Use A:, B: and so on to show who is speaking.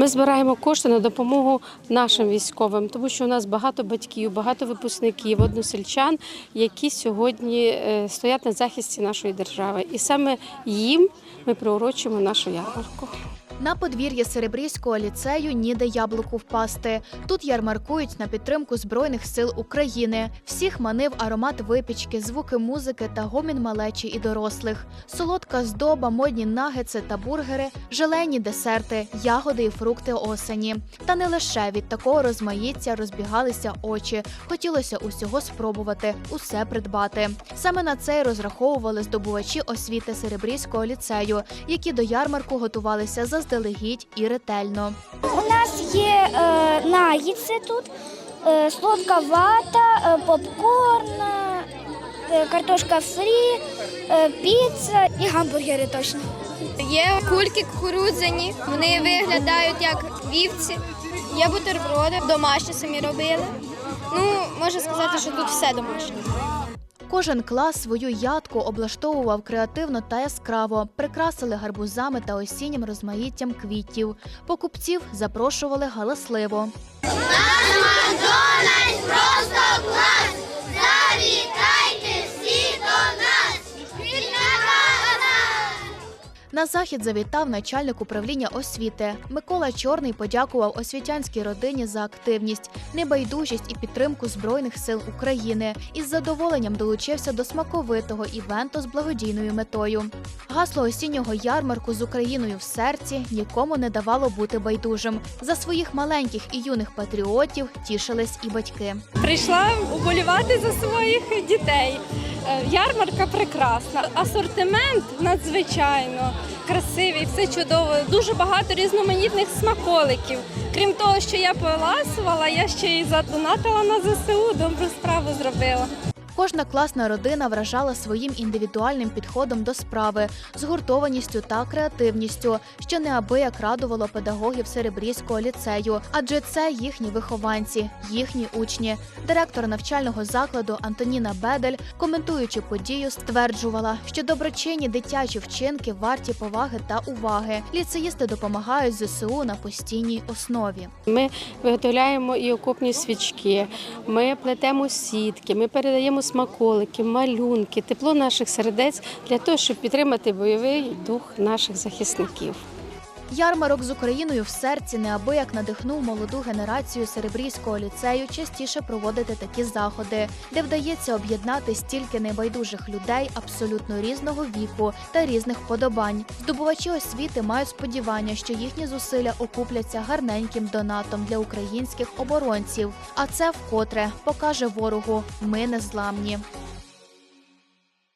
A: Ми збираємо кошти на допомогу нашим військовим, тому що у нас багато батьків, багато випускників, односельчан, які сьогодні е, стоять на захисті нашої держави. І саме їм ми приурочимо нашу ярмарку.
B: На подвір'я Серебрійського ліцею ніде яблуку впасти. Тут ярмаркують на підтримку Збройних сил України. Всіх манив аромат випічки, звуки музики та гомін малечі і дорослих. Солодка здоба, модні нагетси та бургери, желені десерти, ягоди і фрукти осені. Та не лише від такого розмаїття розбігалися очі. Хотілося усього спробувати, усе придбати. Саме на це й розраховували здобувачі освіти Серебрійського ліцею, які до ярмарку готувалися заздалегідь і ретельно.
C: У нас є е, нагідси тут, е, солодка вата, е, попкорн, е, картошка фрі, е, піца і гамбургери точно.
D: Є кульки кукурудзяні, вони виглядають як вівці. Є бутерброди, домашні самі робили. Ну, можна сказати, що тут все домашнє.
B: Кожен клас свою ядку облаштовував креативно та яскраво, прикрасили гарбузами та осіннім розмаїттям квітів. Покупців запрошували галасливо. На захід завітав начальник управління освіти. Микола Чорний подякував освітянській родині за активність, небайдужість і підтримку Збройних сил України. Із задоволенням долучився до смаковитого івенту з благодійною метою. Гасло осіннього ярмарку з Україною в серці нікому не давало бути байдужим. За своїх маленьких і юних патріотів тішились і батьки.
E: Прийшла уболівати за своїх дітей. Е, Ярмарка прекрасна, асортимент надзвичайно красивий, все чудово. Дуже багато різноманітних смаколиків. Крім того, що я поласувала, я ще й задонатила на ЗСУ, добру справу зробила.
B: Кожна класна родина вражала своїм індивідуальним підходом до справи, згуртованістю та креативністю, що неабияк радувало педагогів Серебрійського ліцею, адже це їхні вихованці, їхні учні. Директор навчального закладу Антоніна Бедель, коментуючи подію, стверджувала, що доброчинні дитячі вчинки варті поваги та уваги. Ліцеїсти допомагають ЗСУ на постійній основі.
A: Ми виготовляємо і окопні свічки, ми плетемо сітки, ми передаємо смаколики, малюнки, тепло наших сердець для того, щоб підтримати бойовий дух наших захисників.
B: Ярмарок з Україною в серці неабияк надихнув молоду генерацію Серебрійського ліцею частіше проводити такі заходи, де вдається об'єднати стільки небайдужих людей абсолютно різного віку та різних вподобань. Здобувачі освіти мають сподівання, що їхні зусилля окупляться гарненьким донатом для українських оборонців. А це вкотре покаже ворогу: ми не зламні.